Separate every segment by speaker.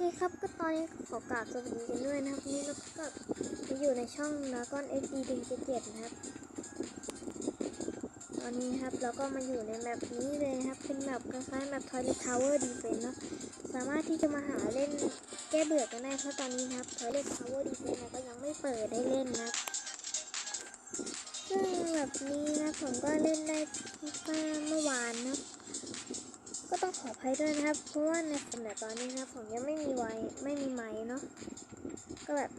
Speaker 1: เคครับก็ตอนนี้ขอกราบสวัสดีกันด้วยนะครับนนี้เราก็มาอยู่ในช่อง Dragon XD ดึงเจ็ดนะครับ ตอนนี้ครับเราก็มาอยู่ในแมปนี้เลยครับ เป็นแมปคล้ายๆแมป Toilet Tower Defense เนอะสามารถที่จะมาหาเล่นแก้เบื่อกันได้เพราะตอนนี้ครับ Toilet Tower Defense เนี่ยก็ยังไม่เปิดได้เล่นนะซึ่งแบบนี้นะผมก็เล่นได้เมื่อวานนะ ขออภัยด้วยนะครับ เพราะว่าในขณะตอนนี้นะผมยังไม่มีไว้ไม่มีไม้เนาะก็แบบ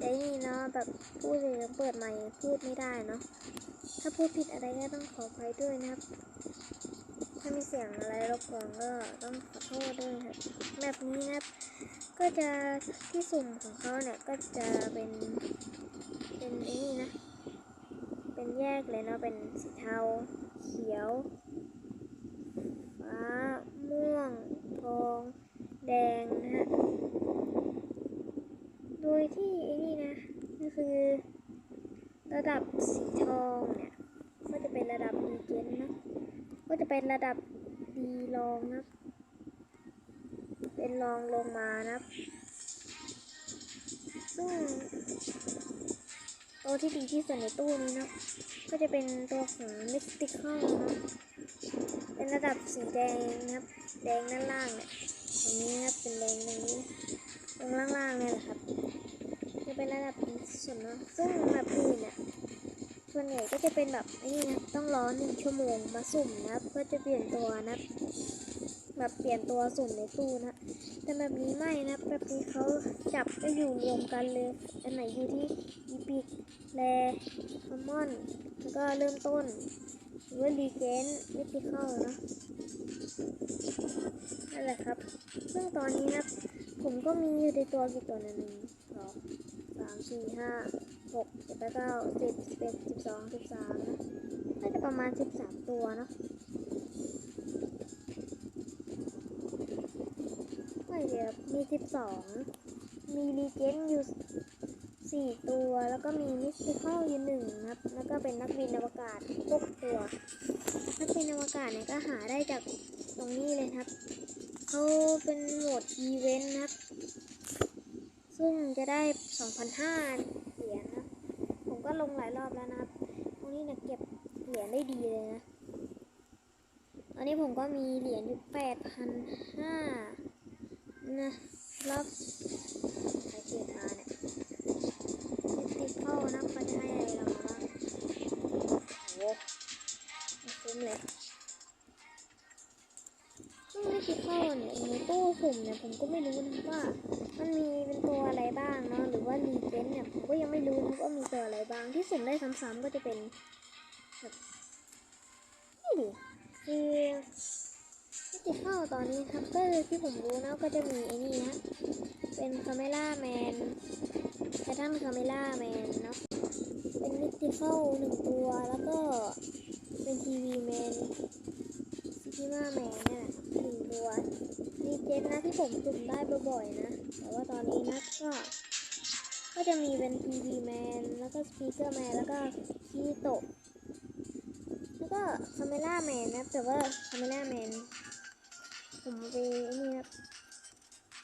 Speaker 1: ไอ้นี่เนาะแบบพูดเลยเปิดไมค์พูดไม่ได้เนาะถ้าพูดผิดอะไรก็ต้องขออภัยด้วยนะครับ ถ้ามีเสียงอะไรรบกวนก็ต้องขอโทษด้วยครับแบบนี้นะครับ ก็จะที่สุ่มของเขาเนี่ยก็จะเป็นเป็นนี่นะ เป็นแยกเลยเนาะเป็นสีเทาเขียว ฟ้า ม่วง ทอง แดงนะฮะ โดยที่ไอ้นี่นะก็คือระดับสีทองเนี่ยก็จะเป็นระดับดีเจนนะ ก็จะเป็นระดับดีรองนะ เป็นรองลงมานะ ซึ่งตัวที่ดีที่สุดในตู้นี้นะ ก็จะเป็นตัวของ Mystical นะ เป็นระดับสีแดงนะครับ แดงด้านล่างเนี่ยตรงนี้นะครับเป็นแดงตรงนี้ตรงล่างๆเนี่ยแหละครับจะเป็นระดับดีที่สุดเนะซึ่งแบบอื่นเนี่ยส่วนใหญ่ก็จะเป็นแบบนี่นะต้องรอหนึ่งชั่วโมงมาสุ่มนะครับเพื่อจะเปลี่ยนตัวนะแบบเปลี่ยนตัวสุ่มในตู้นะแต่แบบนี้ไม่นะแบบนี้เขาจับก็อยู่รวมกันเลย อันไหนอยู่ที่อีพิกแรคอมมอนแล้วก็เริ่มต้น ว่ารีเจนไมิติเข้านะนั่นแหละครับ ซึ่งตอนนี้นะผมก็มีอยู่ในตัวกี่ตัวนะหนึ่งสองสามสี่ห้าหกเจ็ดแปดเก้าสิบสิบเอ็ดสิบสองสิบสามนะน่าจะประมาณสิบสามตัวเนอะไม่เดี๋ยวมีสิบสองมีรีเจนอยู่ สี่ตัวแล้วก็มีมิสติคอลอยู่หนึ่งครับ แล้วก็เป็นนักบินอวกาศหกตัว นักบินอวกาศเนี่ยก็หาได้จากตรงนี้เลยครับเขาเป็นโหมดอีเวนต์นะครับ ซึ่งจะได้ 2,500 เหรียญนะผมก็ลงหลายรอบแล้วนะครับตรงนี้เนี่ยเก็บเหรียญได้ดีเลยนะ ตอนนี้ผมก็มีเหรียญอยู่8,500นะรอบ โอ้คุ้มเลยซึ่งไม่คิดเข้าเนี่ยในตู้สุ่มเนี่ยผมก็ไม่รู้นะว่า มันมีเป็นตัวอะไรบ้างเนาะหรือว่ารีเจนเนี่ยผมก็ยังไม่รู้นะว่ามีตัวอะไรบ้างที่สุ่มได้ซ้ำๆก็จะเป็นแบบนี่ดิคือที่ติดเข้าตอนนี้ครับก็คือที่ผมรู้นะก็จะมีไอ้นี่นะเป็นคาเมล่าแมนแพทเทิร์นคาเมล่าแมนเนาะ เป็นมิติเข้าหนึ่งตัว แล้วก็เป็นทีวีแมนซิมาแมนเนี่ยหนึ่งตัวดีเจนนะที่ผมจุ่มได้บ่อยๆนะ แต่ว่าตอนนี้นะก็ ก็จะมีเป็นทีวีแมน แล้วก็สปีกเกอร์แมน แล้วก็คีโตะแล้วก็คาเมล่าแมนนะ แต่ว่าคาเมล่าแมนผมไปนี่นะ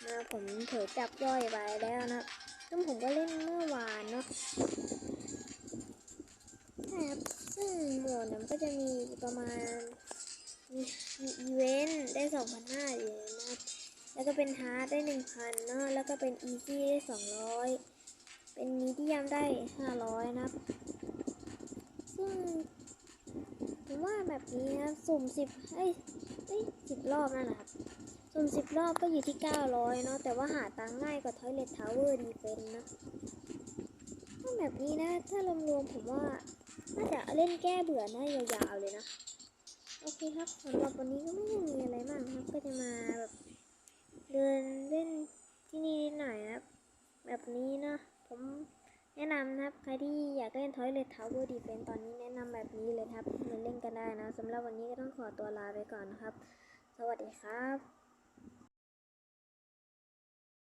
Speaker 1: นะผมเผยจับย่อยไปแล้วนะซึ่งผมก็เล่นเมื่อวานเนาะ งโหมดนี่ยมันก็จะมีประมาณมีอีเวนต์ได้2,500เหรียญนะครับแล้วก็เป็นฮาร์ดได้1,000เนาะแล้วก็เป็นอีซี่ได้200เป็นมีเดียมได้500นะครับ ซึ่งผมว่าแบบนี้นะสุ่ม10เอ้ยเอ้ย10รอบนั่นแหละครับ สุ่ม10รอบก็อยู่ที่900เนาะแต่ว่าหาตังค์ง่ายกว่า Toilet Tower Defense นะถ้าแบบนี้นะ ถ้ารวมๆผมว่า น่าจะเล่นแก้เบื่อได้ยาวๆเลยนะ โอเคครับสำหรับวันนี้ก็ไม่ได้มีอะไรมากนะครับ ก็จะมาแบบเดินเล่นที่นี่นิดหน่อยครับ แบบนี้เนาะ ผมแนะนำนะครับ ใครที่อยากเล่น Toilet Tower Defense ตอนนี้แนะนำแบบนี้เลยครับมาเล่นกันได้นะสำหรับวันนี้ก็ต้องขอตัวลาไปก่อนนะครับ สวัสดีครับ